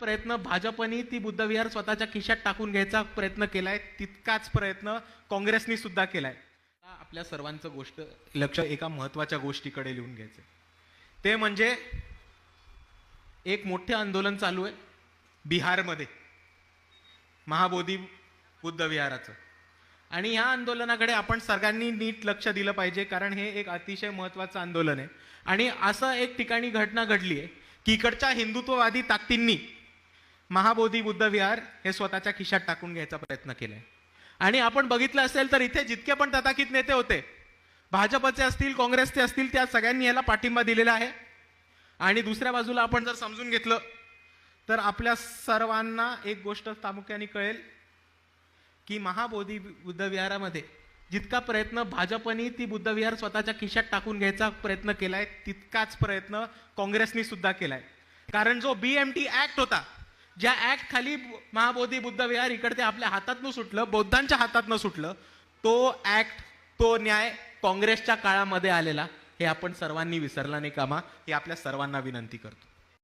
प्रयत्न भाजपनी ती बुद्धविहार स्वतःच्या खिशात टाकून घ्यायचा प्रयत्न केलाय तितकाच प्रयत्न काँग्रेसनी सुद्धा केलाय. आपल्या सर्वांचं गोष्ट लक्ष एका महत्त्वाच्या गोष्टीकडे लिहून घ्यायचं ते म्हणजे एक मोठे आंदोलन चालू आहे बिहारमध्ये महाबोधी बुद्धविहाराचं. आणि ह्या आंदोलनाकडे आपण सगळ्यांनी नीट लक्ष दिलं पाहिजे कारण हे एक अतिशय महत्वाचं आंदोलन आहे. आणि असं एक ठिकाणी घटना घडली आहे की इकडच्या हिंदुत्ववादी ताकदींनी महाबोधी बुद्धविहार हे स्वतःच्या खिशात टाकून घ्यायचा प्रयत्न केलाय. आणि आपण बघितलं असेल तर इथे जितके पण तथाकित नेते होते भाजपचे असतील काँग्रेसचे असतील त्या सगळ्यांनी याला पाठिंबा दिलेला आहे. आणि दुसऱ्या बाजूला आपण जर समजून घेतलं तर आपल्या सर्वांना एक गोष्ट प्रामुख्याने कळेल की महाबोधी बुद्धविहारामध्ये जितका प्रयत्न भाजपनी ती बुद्धविहार स्वतःच्या खिशात टाकून घ्यायचा प्रयत्न केलाय तितकाच प्रयत्न काँग्रेसनी सुद्धा केलाय. कारण जो बी एम टी ऍक्ट होता ज्या ऍक्ट खाली महाबोधी बुद्ध विहार इकडे आपल्या हातातनं सुटलं बौद्धांच्या हातातनं सुटलं तो ऍक्ट तो न्याय काँग्रेसच्या काळामध्ये आलेला हे आपण सर्वांनी विसरला नाही कामा हे आपल्या सर्वांना विनंती करतो.